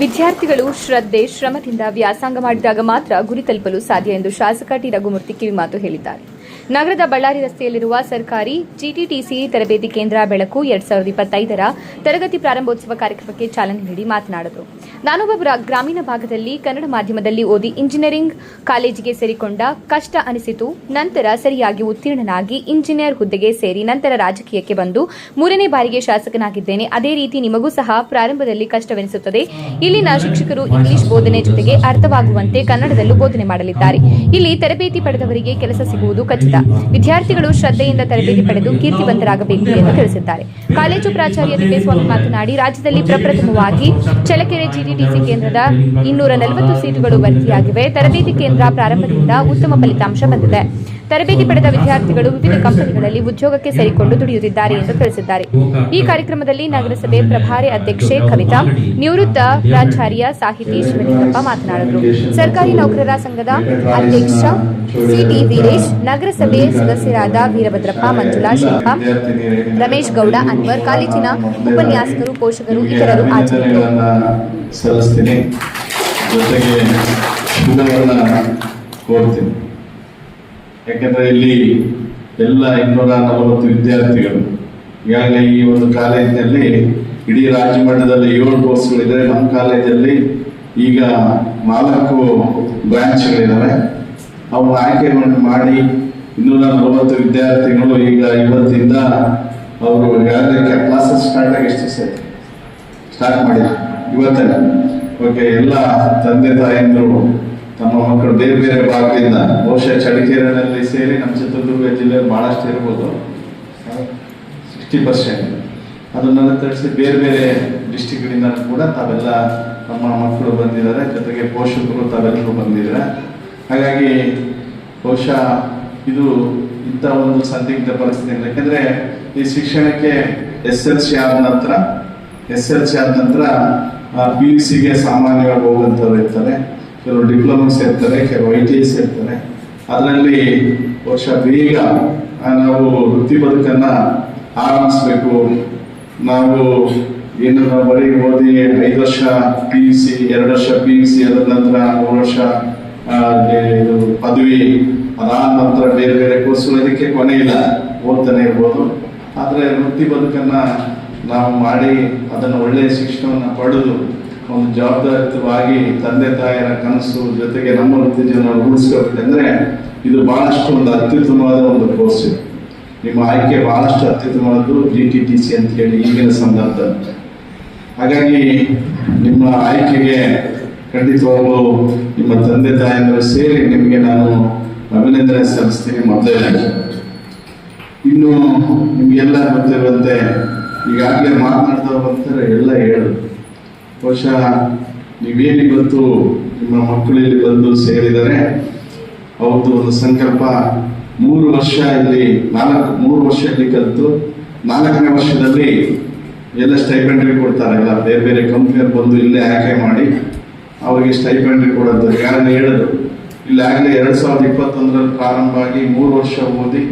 ವಿದ್ಯಾರ್ಥಿಗಳು ಶ್ರದ್ಧೆ, ಶ್ರಮದಿಂದ ವ್ಯಾಸಂಗ ಮಾಡಿದಾಗ ಮಾತ್ರ ಗುರಿ ತಲುಪಲು ಸಾಧ್ಯ ಎಂದು ಶಾಸಕ ಟಿ. ರಘುಮೂರ್ತಿ ಕಿವಿಮಾತು ಹೇಳಿದ್ದಾರೆ. ನಗರದ ಬಳ್ಳಾರಿ ರಸ್ತೆಯಲ್ಲಿರುವ ಸರ್ಕಾರಿ ಜಿಟಿಟಿಸಿ ತರಬೇತಿ ಕೇಂದ್ರ ಬೆಳಕು ಎರಡ್ ಸಾವಿರದ ಇಪ್ಪತ್ತೈದರ ತರಗತಿ ಪ್ರಾರಂಭೋತ್ಸವ ಕಾರ್ಯಕ್ರಮಕ್ಕೆ ಚಾಲನೆ ನೀಡಿ ಮಾತನಾಡಿದರು. ನಾನೊಬ್ಬ ಗ್ರಾಮೀಣ ಭಾಗದಲ್ಲಿ ಕನ್ನಡ ಮಾಧ್ಯಮದಲ್ಲಿ ಓದಿ ಇಂಜಿನಿಯರಿಂಗ್ ಕಾಲೇಜಿಗೆ ಸೇರಿಕೊಂಡ ಕಷ್ಟ ಅನಿಸಿತು. ನಂತರ ಸರಿಯಾಗಿ ಉತ್ತೀರ್ಣನಾಗಿ ಇಂಜಿನಿಯರ್ ಹುದ್ದೆಗೆ ಸೇರಿ ನಂತರ ರಾಜಕೀಯಕ್ಕೆ ಬಂದು ಮೂರನೇ ಬಾರಿಗೆ ಶಾಸಕನಾಗಿದ್ದೇನೆ. ಅದೇ ರೀತಿ ನಿಮಗೂ ಸಹ ಪ್ರಾರಂಭದಲ್ಲಿ ಕಷ್ಟವೆನಿಸುತ್ತದೆ. ಇಲ್ಲಿನ ಶಿಕ್ಷಕರು ಇಂಗ್ಲಿಷ್ ಬೋಧನೆ ಜೊತೆಗೆ ಅರ್ಥವಾಗುವಂತೆ ಕನ್ನಡದಲ್ಲೂ ಬೋಧನೆ ಮಾಡಲಿದ್ದಾರೆ. ಇಲ್ಲಿ ತರಬೇತಿ ಪಡೆದವರಿಗೆ ಕೆಲಸ ಸಿಗುವುದು ಖಚಿತ. ವಿದ್ಯಾರ್ಥಿಗಳು ಶ್ರದ್ಧೆಯಿಂದ ತರಬೇತಿ ಪಡೆದು ಕೀರ್ತಿವಂತರಾಗಬೇಕು ಎಂದು ತಿಳಿಸಿದ್ದಾರೆ. ಕಾಲೇಜು ಪ್ರಾಚಾರ್ಯ ತಿಪ್ಪೇಸ್ವಾಮಿ ಮಾತನಾಡಿ, ರಾಜ್ಯದಲ್ಲಿ ಪ್ರಪ್ರಥಮವಾಗಿ ಚಳ್ಳಕೆರೆ ಜಿಟಿಟಿಸಿ ಕೇಂದ್ರದ ಇನ್ನೂರ ನಲವತ್ತು ಸೀಟುಗಳು ಭರ್ತಿಯಾಗಿವೆ. ತರಬೇತಿ ಕೇಂದ್ರ ಪ್ರಾರಂಭದಿಂದ ಉತ್ತಮ ಫಲಿತಾಂಶ ಬಂದಿದೆ. ತರಬೇತಿ ಪಡೆದ ವಿದ್ಯಾರ್ಥಿಗಳು ವಿವಿಧ ಕಂಪನಿಗಳಲ್ಲಿ ಉದ್ಯೋಗಕ್ಕೆ ಸೇರಿಕೊಂಡು ದುಡಿಯುತ್ತಿದ್ದಾರೆ ಎಂದು ತಿಳಿಸಿದ್ದಾರೆ ಈ ಕಾರ್ಯಕ್ರಮದಲ್ಲಿ ನಗರಸಭೆ ಪ್ರಭಾರಿ ಅಧ್ಯಕ್ಷೆ ಕವಿತಾ ನಿವೃತ್ತ ಪ್ರಾಚಾರ್ಯ ಸಾಹಿತಿ ಶಿವಲಿಂಗಪ್ಪ ಮಾತನಾಡಿದರು ಸರ್ಕಾರಿ ನೌಕರರ ಸಂಘದ ಅಧ್ಯಕ್ಷ ಸಿಟಿ ವೀರೇಶ್ ನಗರಸಭೆ ಸದಸ್ಯರಾದ ವೀರಭದ್ರಪ್ಪ ಮಂಜುಳಾ ಶಿಲ್ಪ ರಮೇಶ್ ಗೌಡ ಅನ್ವರ್ ಕಾಲೇಜಿನ ಉಪನ್ಯಾಸಕರು ಪೋಷಕರು ಇತರರು ಆಚರಿಸಿದರು ಸಲ್ಲಿಸ್ತೀನಿ ಜೊತೆಗೆ ಶುಭವನ್ನ ಕೋರ್ತೀನಿ ಯಾಕೆಂದ್ರೆ ಇಲ್ಲಿ ಎಲ್ಲ ಇನ್ನೂರ ನಲವತ್ತು ವಿದ್ಯಾರ್ಥಿಗಳು. ಈಗಾಗಲೇ ಈ ಒಂದು ಕಾಲೇಜಿನಲ್ಲಿ ಇಡೀ ರಾಜ್ಯ ಮಟ್ಟದಲ್ಲಿ ಏಳು ಕೋರ್ಸ್ಗಳಿದೆ. ನಮ್ಮ ಕಾಲೇಜಲ್ಲಿ ಈಗ ನಾಲ್ಕು ಬ್ರಾಂಚ್ಗಳಿದ್ದಾವೆ ಅವನ್ನ ಆಯ್ಕೆ ಮಾಡಿ- ಇನ್ನೂರ ನಲವತ್ತು ವಿದ್ಯಾರ್ಥಿಗಳು ಈಗ ಇವತ್ತಿಂದ ಅವರು ಯಾವುದೇ ಕ್ಲಾಸಸ್ ಸ್ಟಾರ್ಟ್ ಆಗಿ ಎಷ್ಟು ಸರ್ ಸ್ಟಾರ್ಟ್ ಮಾಡಿದ್ರು ಇವತ್ತೇ. ಓಕೆ, ಎಲ್ಲ ತಂದೆ ತಾಯಂದರು ತಮ್ಮ ಮಕ್ಕಳು ಬೇರೆ ಬೇರೆ ಭಾಗದಿಂದ ಬಹುಶಃ ಚಳಿಕೆರೆನಲ್ಲಿ ಸೇರಿ ನಮ್ಮ ಚಿತ್ರದುರ್ಗ ಜಿಲ್ಲೆ ಬಹಳಷ್ಟು ಇರ್ಬೋದು. ಸಿಕ್ಸ್ಟಿ ಪರ್ಸೆಂಟ್ ಅದನ್ನೆಲ್ಲ ತರಿಸಿ ಬೇರೆ ಬೇರೆ ಡಿಸ್ಟಿಕ್ಗಳಿಂದ ಕೂಡ ತಾವೆಲ್ಲ ನಮ್ಮ ಮಕ್ಕಳು ಬಂದಿದ್ದಾರೆ. ಜೊತೆಗೆ ಪೋಷಕರು ತಾವೆಲ್ಲರೂ ಬಂದಿದ್ದಾರೆ. ಹಾಗಾಗಿ ಬಹುಶಃ ಇದು ಇಂಥ ಒಂದು ಸಂದಿಗ್ಧ ಪರಿಸ್ಥಿತಿ. ಯಾಕಂದ್ರೆ ಈ ಶಿಕ್ಷಣಕ್ಕೆ ಎಸ್ ಎಲ್ ಸಿ ಆದ ನಂತರ, ಎಸ್ ಎಲ್ ಸಿ ಆದ ನಂತರ ಪಿ ಯು ಸಿಗೆ ಸಾಮಾನ್ಯವಾಗಿ ಹೋಗುವಂಥವ್ರು ಇರ್ತಾರೆ. ಕೆಲವರು ಡಿಪ್ಲೊಮಾ ಸೇರ್ತಾರೆ ಕೆಲವು ಐ ಟಿ ಐ ಸೇರ್ತಾರೆ. ಅದರಲ್ಲಿ ವರ್ಷ ಬೇಗ ನಾವು ವೃತ್ತಿ ಬದುಕನ್ನ ಆರಂಭಿಸ್ಬೇಕು. ನಾವು ಏನು ಬರೀ ಓದಿ ಐದು ವರ್ಷ ಪಿ ಯು ಸಿ ಎರಡು ವರ್ಷ ಪಿ ಯು ಸಿ ಅದ ನಂತರ ಮೂರು ವರ್ಷ ಇದು ಪದವಿ, ಅದಾದ ನಂತರ ಬೇರೆ ಬೇರೆ ಕೋರ್ಸ್ಗಳು ಅದಕ್ಕೆ ಕೊನೆ ಇಲ್ಲ, ಓದ್ತಾನೆ ಇರ್ಬೋದು. ಆದರೆ ವೃತ್ತಿ ಬದುಕನ್ನು ನಾವು ಮಾಡಿ, ಅದನ್ನು ಒಳ್ಳೆಯ ಶಿಕ್ಷಣವನ್ನು ಪಡೆದು ಒಂದು ಜವಾಬ್ದಾರಿತವಾಗಿ ತಂದೆ ತಾಯಿಯರ ಕನಸು ಜೊತೆಗೆ ನಮ್ಮ ವೃತ್ತಿ ಜೀವನ ರೂಢಿಸ್ಕೋಬೇಕಂದ್ರೆ ಇದು ಬಹಳಷ್ಟು ಒಂದು ಅತ್ಯುತ್ತಮವಾದ ಒಂದು ಕೋರ್ಸ್ ಇದು. ನಿಮ್ಮ ಆಯ್ಕೆ ಬಹಳಷ್ಟು ಅತ್ಯುತ್ತಮವಾದ್ದು ಜಿ ಟಿ ಟಿ ಸಿ ಅಂತ ಹೇಳಿ ಈಗಿನ ಸಂದರ್ಭ ಹಾಗಾಗಿ ನಿಮ್ಮ ಆಯ್ಕೆಗೆ ಖಂಡಿತವಾಗ್ಲೂ ನಿಮ್ಮ ತಂದೆ ತಾಯಿಯಂದರು ಸೇರಿ ನಿಮಗೆ ನಾನು ಅಭಿನಂದನೆ ಸಲ್ಲಿಸ್ತೀನಿ ಮೊದಲೇ ಇನ್ನು ನಿಮಗೆಲ್ಲ ಗೊತ್ತಿರುವಂತೆ, ಈಗಾಗಲೇ ಮಾತನಾಡ್ತಾ ಬರ್ತಾರೆ ಎಲ್ಲ ಹೇಳು ಬಹುಶಃ ಬಂತು ನಿಮ್ಮ ಮಕ್ಕಳಲ್ಲಿ ಬಂದು ಸೇರಿದರೆ ಅವ್ರದ್ದು ಒಂದು ಸಂಕಲ್ಪ ಮೂರು ವರ್ಷ ಇಲ್ಲಿ ನಾಲ್ಕು, ಮೂರು ವರ್ಷ ಇಲ್ಲಿ ಕಲಿತು ನಾಲ್ಕನೇ ವರ್ಷದಲ್ಲಿ ಎಲ್ಲ ಸ್ಟೈಪೆಂಡ್ರಿ ಕೊಡ್ತಾರೆ. ಎಲ್ಲ ಬೇರೆ ಬೇರೆ ಕಂಪ್ನಿಯವ್ರು ಬಂದು ಇಲ್ಲೇ ಆಯ್ಕೆ ಮಾಡಿ ಅವರಿಗೆ ಸ್ಟೈಪೆಂಡ್ರಿ ಕೊಡೋದು. ಯಾರನ್ನ ಹೇಳಿದ್ರು, ಇಲ್ಲಿ ಆಗಲೇ ಎರಡು ಸಾವಿರದ ಇಪ್ಪತ್ತೊಂದರಲ್ಲಿ ಪ್ರಾರಂಭ ಆಗಿ ಮೂರು ವರ್ಷ ಓದಿ